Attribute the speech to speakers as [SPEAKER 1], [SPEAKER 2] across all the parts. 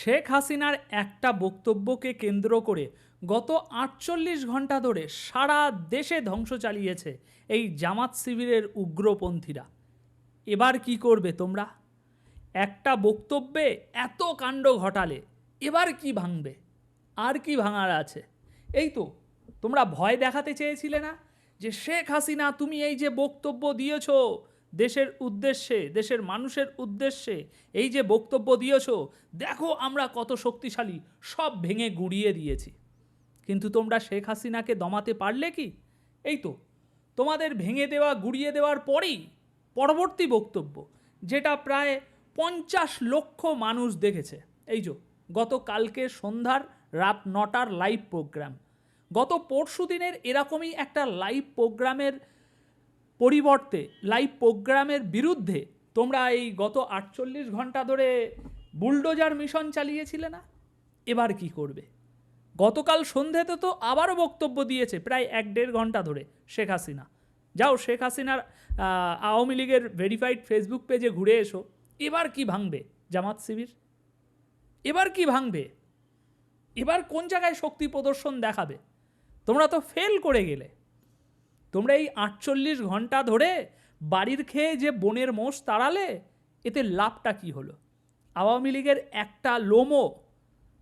[SPEAKER 1] শেখ হাসিনার একটা বক্তব্যকে কেন্দ্র করে গত আটচল্লিশ ঘণ্টা ধরে সারা দেশে ধ্বংস চালিয়েছে এই জামাত শিবিরের উগ্রপন্থীরা। এবার কি করবে তোমরা? একটা বক্তব্যে এত কাণ্ড ঘটালে এবার কি ভাঙবে? আর কি ভাঙার আছে? এই তো, তোমরা ভয় দেখাতে চেয়েছিলে না যে শেখ হাসিনা তুমি এই যে বক্তব্য দিয়েছ দেশের উদ্দেশ্যে, দেশের মানুষের উদ্দেশ্যে এই যে বক্তব্য দিয়েছ, দেখো আমরা কত শক্তিশালী, সব ভেঙে গুড়িয়ে দিয়েছি। কিন্তু তোমরা শেখ হাসিনাকে দমাতে পারলে কি? এই তো, তোমাদের ভেঙে দেওয়া, গুড়িয়ে দেওয়ার পরেই পরবর্তী বক্তব্য, যেটা প্রায় পঞ্চাশ লক্ষ মানুষ দেখেছে। এই যে গতকালকে সন্ধ্যার রাত নটার লাইভ প্রোগ্রাম গত পরশু দিনের এরকমই একটা লাইভ প্রোগ্রামের পরিবর্তে লাইভ প্রোগ্রামের বিরুদ্ধে তোমরা এই গত আটচল্লিশ ঘণ্টা ধরে বুলডোজার মিশন চালিয়েছিলে না? এবার কি করবে? গতকাল সন্ধ্যেতে তো আবারও বক্তব্য দিয়েছে প্রায় এক দেড় ঘণ্টা ধরে শেখ হাসিনা। যাও শেখ হাসিনার আওয়ামী লীগের ভেরিফাইড ফেসবুক পেজে ঘুরে এসো। এবার কি ভাঙবে জামাত শিবির? এবার কি ভাঙবে? এবার কোন জায়গায় শক্তি প্রদর্শন দেখাবে? তোমরা তো ফেল করে গেলে। তোমরা এই আটচল্লিশ ঘণ্টা ধরে বাড়ির খেয়ে যে বনের মোষ তাড়ালে, এতে লাভটা কি হলো? আওয়ামী লীগের একটা লোমও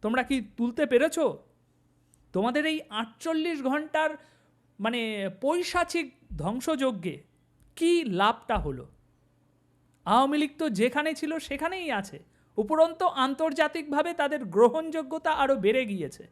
[SPEAKER 1] তোমরা কি তুলতে পেরেছ? তোমাদের এই আটচল্লিশ ঘণ্টার মানে পৈশাচিক ধ্বংসযজ্ঞে কি লাভটা হলো? আওয়ামী লীগ তো যেখানে ছিল সেখানেই আছে। উপরন্ত আন্তর্জাতিকভাবে তাদের গ্রহণযোগ্যতা আরও বেড়ে গিয়েছে।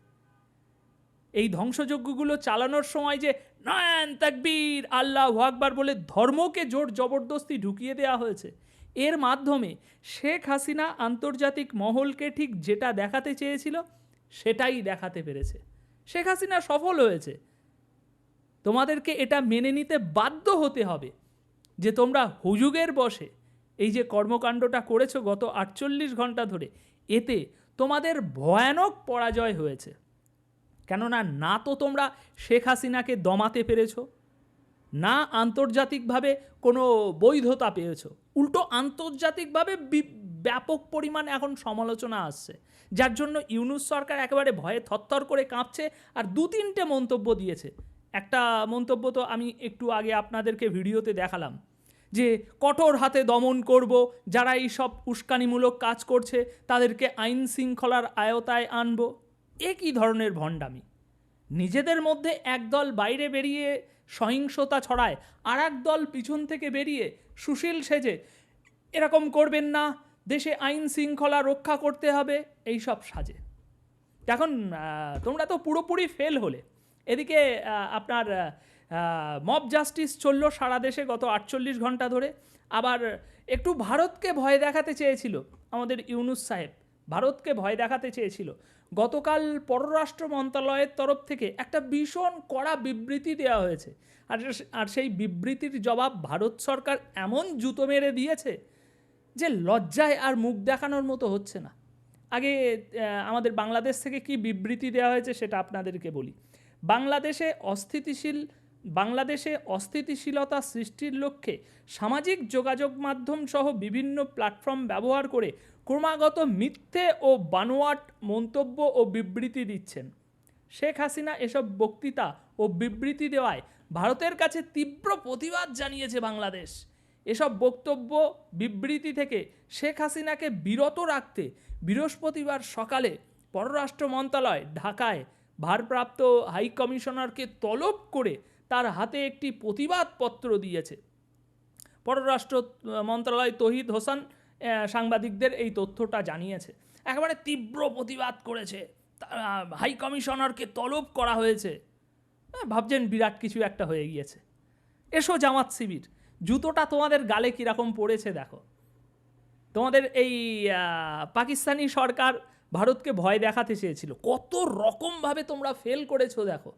[SPEAKER 1] এই ধ্বংসযজ্ঞগুলো চালানোর সময় যে নয়ন, তাকবীর, আল্লাহ আকবার বলে ধর্মকে জোর জবরদস্তি ঢুকিয়ে দেওয়া হয়েছে। এর মাধ্যমে শেখ হাসিনা আন্তর্জাতিক মহলকে ঠিক যেটা দেখাতে চেয়েছিল, সেটাই দেখাতে পেরেছে। শেখ হাসিনা সফল হয়েছে। তোমাদেরকে এটা মেনে নিতে বাধ্য হতে হবে যে তোমরা হুজুগের বসে এই যে কর্মকাণ্ডটা করেছ গত আটচল্লিশ ঘণ্টা ধরে, এতে তোমাদের ভয়ানক পরাজয় হয়েছে। কেননা না তো তোমরা শেখ হাসিনাকে দমাতে পেরেছ, না আন্তর্জাতিকভাবে কোনো বৈধতা পেয়েছ। উল্টো আন্তর্জাতিকভাবে ব্যাপক পরিমাণ এখন সমালোচনা আসছে, যার জন্য ইউনুস সরকার একেবারে ভয়ে থরথর করে কাঁপছে আর দু তিনটে মন্তব্য দিয়েছে। একটা মন্তব্য তো আমি একটু আগে আপনাদেরকে ভিডিওতে দেখালাম, যে কঠোর হাতে দমন করব, যারা এই সব উস্কানিমূলক কাজ করছে, তাদেরকে আইন শৃঙ্খলার আয়তায় আনব। এ কী ধরনের ভণ্ডামি? নিজেদের মধ্যে একদল বাইরে বেরিয়ে সহিংসতা ছড়ায় আর দল পিছন থেকে বেরিয়ে সুশীল সেজে, এরকম করবেন না, দেশে আইন শৃঙ্খলা রক্ষা করতে হবে এই সব সাজে। এখন তোমরা তো পুরোপুরি ফেল হলে। এদিকে আপনার মব জাস্টিস চলল সারা দেশে গত আটচল্লিশ ঘণ্টা ধরে। আবার একটু ভারতকে ভয় দেখাতে চেয়েছিল আমাদের ইউনুস সাহেব। ভারতকে ভয় দেখাতে চেয়েছিল। গতকাল পররাষ্ট্র মন্ত্রণালয়ের তরফ থেকে একটা ভীষণ কড়া বিবৃতি দেওয়া হয়েছে। আর আর সেই বিবৃতির জবাব ভারত সরকার এমন জুতো মেরে দিয়েছে যে লজ্জায় আর মুখ দেখানোর মতো হচ্ছে না। আগে আমাদের বাংলাদেশ থেকে কি বিবৃতি দেওয়া হয়েছে সেটা আপনাদেরকে বলি। বাংলাদেশে অস্থিতিশীল বাংলাদেশে অস্থিতিশীলতা সৃষ্টির লক্ষ্যে সামাজিক যোগাযোগ মাধ্যম সহ বিভিন্ন প্ল্যাটফর্ম ব্যবহার করে ক্রমাগত মিথ্যে ও বানোয়াট মন্তব্য ও বিবৃতি দিচ্ছেন। শেখ হাসিনা এসব বক্তৃতা ও বিবৃতি দেওয়ায় ভারতের কাছে তীব্র প্রতিবাদ জানিয়েছে বাংলাদেশ। এসব বক্তব্য, বিবৃতি থেকে শেখ হাসিনাকে বিরত রাখতে বৃহস্পতিবার সকালে পররাষ্ট্র মন্ত্রণালয় ঢাকায় ভারপ্রাপ্ত হাই কমিশনারকে তলব করে তার হাতে একটি প্রতিবাদপত্র দিয়েছে। পররাষ্ট্র মন্ত্রণালয় তহিদ হোসেন সাংবাদিকদের এই তথ্যটা জানিয়েছে। একেবারে তীব্র প্রতিবাদ করেছে। হাই কমিশনারকে তলব করা হয়েছে। হ্যাঁ, ভাবছেন বিরাট কিছু একটা হয়ে গিয়েছে। এসো জামাত শিবির জুতোটা তোমাদের গালে কীরকম পড়েছে দেখো। তোমাদের এই পাকিস্তানি সরকার ভারতকে ভয় দেখাতে চেয়েছিল। কত রকমভাবে তোমরা ফেল করেছ দেখো।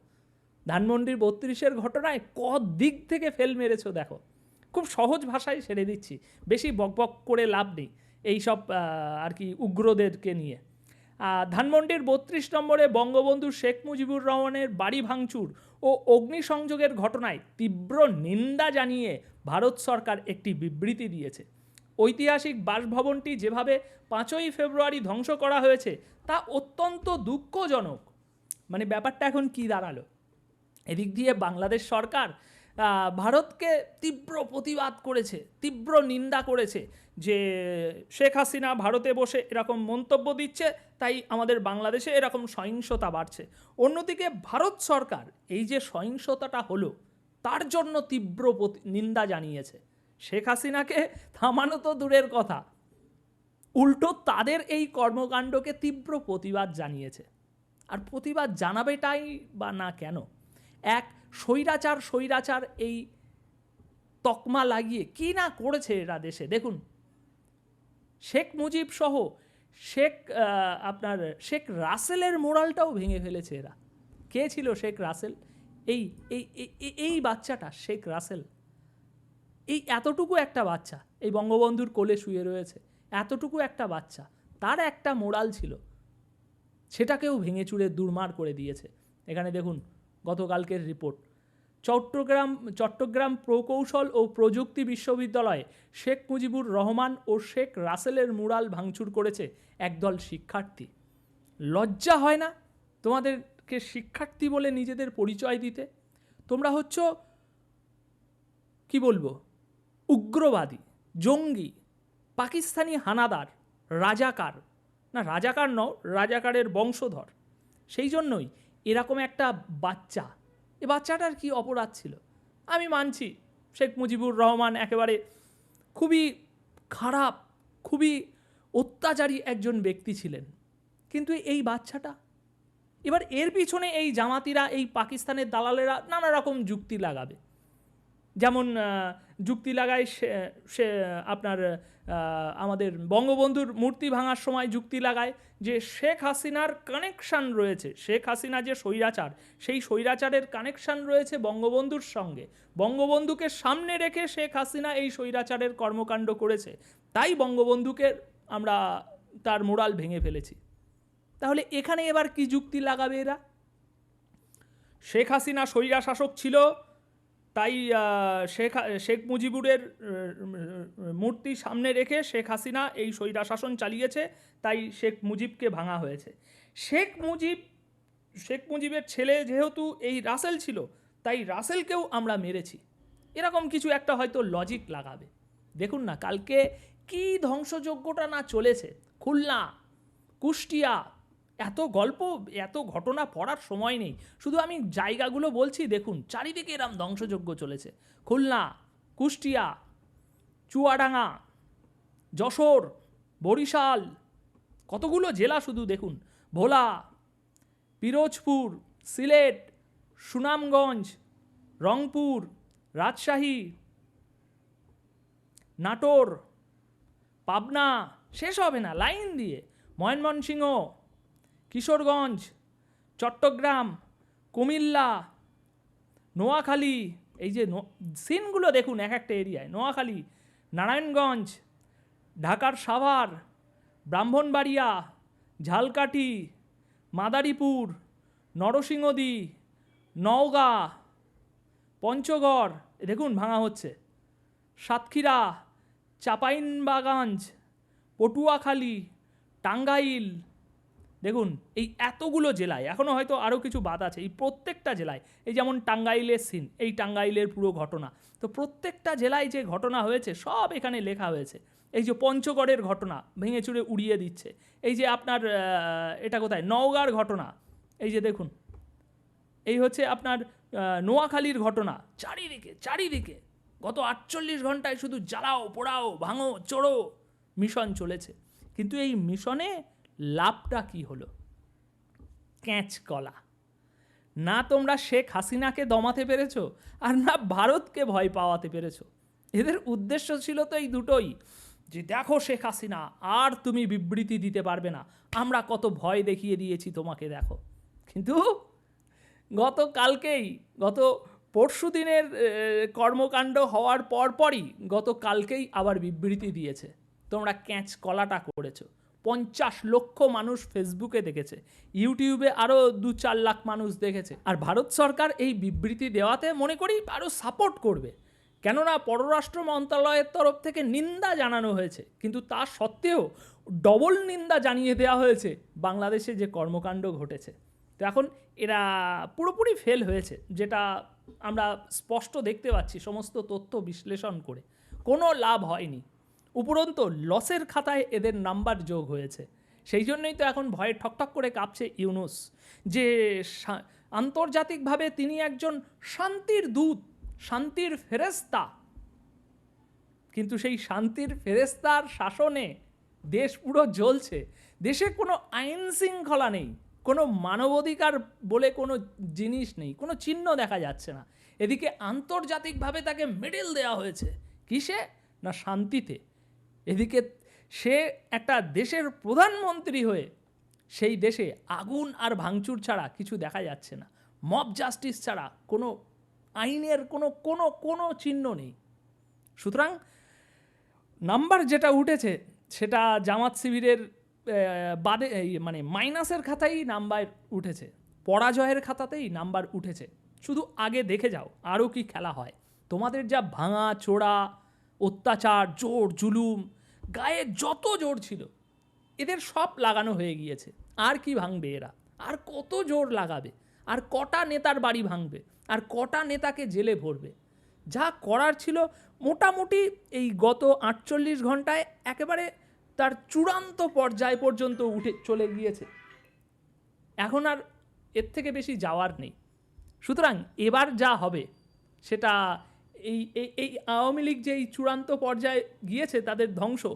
[SPEAKER 1] ধানমন্ডির বত্রিশের ঘটনায় ক দিক থেকে ফেল মেরেছো দেখো। খুব সহজ ভাষায় সেরে দিচ্ছি, বেশি বকবক করে লাভ নেই এইসব আর কি উগ্রদেরকে নিয়ে। ধানমন্ডির বত্রিশ নম্বরে বঙ্গবন্ধু শেখ মুজিবুর রহমানের বাড়ি ভাঙচুর ও অগ্নিসংযোগের ঘটনায় তীব্র নিন্দা জানিয়ে ভারত সরকার একটি বিবৃতি দিয়েছে। ঐতিহাসিক বাসভবনটি যেভাবে পাঁচই ফেব্রুয়ারি ধ্বংস করা হয়েছে, তা অত্যন্ত দুঃখজনক। মানে ব্যাপারটা এখন কি দাঁড়াল? এদিক দিয়ে বাংলাদেশ সরকার ভারতকে তীব্র প্রতিবাদ করেছে, তীব্র নিন্দা করেছে যে শেখ হাসিনা ভারতে বসে এরকম মন্তব্য দিচ্ছে, তাই আমাদের বাংলাদেশে এরকম সহিংসতা বাড়ছে। অন্যদিকে ভারত সরকার এই যে সহিংসতাটা হলো, তার জন্য তীব্র নিন্দা জানিয়েছে। শেখ হাসিনাকে থামানো তো দূরের কথা। উল্টো তাদের এই কর্মকাণ্ডকে তীব্র প্রতিবাদ জানিয়েছে। আর প্রতিবাদ জানাবেটাই বা না কেন? এক স্বৈরাচার স্বৈরাচার এই তকমা লাগিয়ে কি না করেছে এরা দেশে? দেখুন, শেখ মুজিব সহ শেখ আপনার শেখ রাসেলের মোরালটাও ভেঙে ফেলেছে এরা। কে ছিল শেখ রাসেল? এই এই এই- বাচ্চাটা, শেখ রাসেল। এই এতটুকু একটা বাচ্চা, এই বঙ্গবন্ধুর কোলে শুয়ে রয়েছে, এতটুকু একটা বাচ্চা, তার একটা মোরাল ছিল, সেটাকেও ভেঙে চুরে দুর্মার করে দিয়েছে। এখানে দেখুন গতকালকের রিপোর্ট। চট্টগ্রাম চট্টগ্রাম প্রকৌশল ও প্রযুক্তি বিশ্ববিদ্যালয়ে শেখ মুজিবুর রহমান ও শেখ রাসেলের মুরাল ভাঙচুর করেছে একদল শিক্ষার্থী। লজ্জা হয় না তোমাদেরকে শিক্ষার্থী বলে নিজেদের পরিচয় দিতে? তোমরা হচ্ছ, কি বলব, উগ্রবাদী, জঙ্গি, পাকিস্তানি হানাদার, রাজাকার। না, রাজাকার নও, রাজাকারের বংশধর। সেই জন্যই এরকম একটা বাচ্চা। এ বাচ্চাটার কি অপরাধ ছিল? আমি মানছি, শেখ মুজিবুর রহমান একেবারে খুবই খারাপ, খুবই অত্যাচারী একজন ব্যক্তি ছিলেন। কিন্তু এই বাচ্চাটা? এবার এর পিছনে এই জামাতিরা, এই পাকিস্তানের দালালেরা নানা রকম যুক্তি লাগাবে। যেমন যুক্তি লাগায় সে সে আপনার আমাদের বঙ্গবন্ধুর মূর্তি ভাঙার সময় যুক্তি লাগায় যে শেখ হাসিনার কানেকশান রয়েছে। শেখ হাসিনা যে স্বৈরাচার, সেই স্বৈরাচারের কানেকশান রয়েছে বঙ্গবন্ধুর সঙ্গে। বঙ্গবন্ধুকে সামনে রেখে শেখ হাসিনা এই স্বৈরাচারের কর্মকাণ্ড করেছে। তাই বঙ্গবন্ধুকে আমরা তার মোরাল ভেঙে ফেলেছি। তাহলে এখানে এবার কি যুক্তি লাগাবে এরা? শেখ হাসিনা স্বৈরা শাসক ছিল তাই শেখ শেখ মুজিবুরের মূর্তি সামনে রেখে শেখ হাসিনা এই স্বৈরা শাসন চালিয়েছে, তাই শেখ মুজিবকে ভাঙা হয়েছে। শেখ মুজিব, শেখ মুজিবের ছেলে যেহেতু এই রাসেল ছিল, তাই রাসেলকেও আমরা মেরেছি। এরকম কিছু একটা হয়তো লজিক লাগাবে। দেখুন না, কালকে কি ধ্বংসযজ্ঞটা না চলেছে। খুলনা, কুষ্টিয়া এত গল্প, এত ঘটনা পড়ার সময় নেই। শুধু আমি জায়গাগুলো বলছি, দেখুন, চারিদিকে এরম ধ্বংসযজ্ঞ চলেছে। খুলনা, কুষ্টিয়া, চুয়াডাঙ্গা, যশোর, বরিশাল, কতগুলো জেলা শুধু দেখুন। ভোলা, পিরোজপুর, সিলেট, সুনামগঞ্জ, রংপুর, রাজশাহী, নাটোর, পাবনা, শেষ হবে না, লাইন দিয়ে। ময়মনসিংহ কিশোরগঞ্জ, চট্টগ্রাম, কুমিল্লা, নোয়াখালী, এই যে সিনগুলো দেখুন এক একটা এরিয়ায়, নোয়াখালী, নারায়ণগঞ্জ, ঢাকার সাভার, ব্রাহ্মণবাড়িয়া, ঝালকাঠি, মাদারীপুর, নরসিংহদী, নওগাঁ, পঞ্চগড় দেখুন ভাঙা হচ্ছে। সাতক্ষীরা, চাপাইনবাগাঞ্জ, পটুয়াখালী, টাঙ্গাইল দেখুন, এই এতগুলো জেলায় এখনও হয়তো আরও কিছু বাদ আছে, এই প্রত্যেকটা জেলায়, এই যেমন টাঙ্গাইলের সিন, এই টাঙ্গাইলের পুরো ঘটনা, তো প্রত্যেকটা জেলায় যে ঘটনা হয়েছে, সব এখানে লেখা হয়েছে। এই যে পঞ্চগড়ের ঘটনা, ভেঙে চুরে উড়িয়ে দিচ্ছে, এই যে আপনার এটা কোথায়, নওগাঁর ঘটনা, এই যে দেখুন, এই হচ্ছে আপনার নোয়াখালীর ঘটনা, চারিদিকে চারিদিকে, গত আটচল্লিশ ঘন্টায় শুধু জ্বালাও, পোড়াও, ভাঙো চড়ো মিশন চলেছে। কিন্তু এই মিশনে লাভটা কি হলো? ক্যাঁচ কলা। না তোমরা শেখ হাসিনাকে দমাতে পেরেছ, আর না ভারতকে ভয় পাওয়াতে পেরেছ। এদের উদ্দেশ্য ছিল তো এই দুটোই, যে দেখো শেখ হাসিনা, আর তুমি বিবৃতি দিতে পারবে না। আমরা কত ভয় দেখিয়ে দিয়েছি তোমাকে, দেখো। কিন্তু গতকালকেই, গত পরশু দিনের কর্মকাণ্ড হওয়ার পরপরই গতকালকেই আবার বিবৃতি দিয়েছে, তোমরা ক্যাঁচ কলাটা করেছ। পঞ্চাশ লক্ষ মানুষ ফেসবুকে দেখেছে, ইউটিউবে আরও দু চার লাখ মানুষ দেখেছে। আর ভারত সরকার এই বিবৃতি দেওয়াতে মনে করি আরও সাপোর্ট করবে। কেননা পররাষ্ট্র মন্ত্রণালয়ের তরফ থেকে নিন্দা জানানো হয়েছে, কিন্তু তা সত্ত্বেও ডবল নিন্দা জানিয়ে দেওয়া হয়েছে, বাংলাদেশে যে কর্মকাণ্ড ঘটেছে। তো এখন এরা পুরোপুরি ফেল হয়েছে, যেটা আমরা স্পষ্ট দেখতে পাচ্ছি সমস্ত তথ্য বিশ্লেষণ করে। কোনো লাভ হয়নি। উপরন্তু লসের খাতায় এদের নাম্বার যোগ হয়েছে। সেই জন্যই তো এখন ভয়ে ঠকঠক করে কাঁপছে ইউনুস, যে আন্তর্জাতিকভাবে তিনি একজন শান্তির দূত, শান্তির ফেরেস্তা কিন্তু সেই শান্তির ফেরেস্তার শাসনে দেশ পুরো জ্বলছে। দেশে কোনো আইন শৃঙ্খলা নেই, কোনো মানবাধিকার বলে কোনো জিনিস নেই, কোনো চিহ্ন দেখা যাচ্ছে না। এদিকে আন্তর্জাতিকভাবে তাকে মেডেল দেওয়া হয়েছে। কিসে? না শান্তিতে। এদিকে সে একটা দেশের প্রধানমন্ত্রী হয়ে সেই দেশে আগুন আর ভাঙচুর ছাড়া কিছু দেখা যাচ্ছে না। মব জাস্টিস ছাড়া কোনো আইনের কোনো কোনো কোনো চিহ্ন নেই। সুতরাং নাম্বার যেটা উঠেছে, সেটা জামাত শিবিরের বাদে মানে মাইনাসের খাতাই নাম্বার উঠেছে। পরাজয়ের খাতাতেই নাম্বার উঠেছে। শুধু আগে দেখে যাও, আরও কি খেলা হয়। তোমাদের যা ভাঙা, চোরা, অত্যাচার, জোর, জুলুম গায়ে যত জোর ছিল, এদের সব লাগানো হয়ে গিয়েছে। আর কি ভাঙবে এরা? আর কত জোর লাগাবে? আর কটা নেতার বাড়ি ভাঙবে? আর কটা নেতাকে জেলে ভরবে? যা করার ছিল মোটামুটি এই গত আটচল্লিশ ঘন্টায় একেবারে তার চূড়ান্ত পর্যায় পর্যন্ত উঠে চলে গিয়েছে। এখন আর এর থেকে বেশি যাওয়ার নেই। সুতরাং এবার যা হবে, সেটা এই, এই- আওয়ামী লীগ যে চূড়ান্ত পর্যায়ে গিয়েছে তাদের ধ্বংস,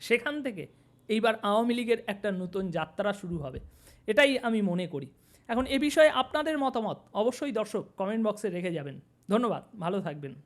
[SPEAKER 1] সেখান থেকে এইবার আওয়ামী লীগের একটা নতুন যাত্রা শুরু হবে। এটাই আমি মনে করি। এখন এ বিষয়ে আপনাদের মতামত অবশ্যই দর্শক কমেন্ট বক্সে রেখে যাবেন। ধন্যবাদ, ভালো থাকবেন।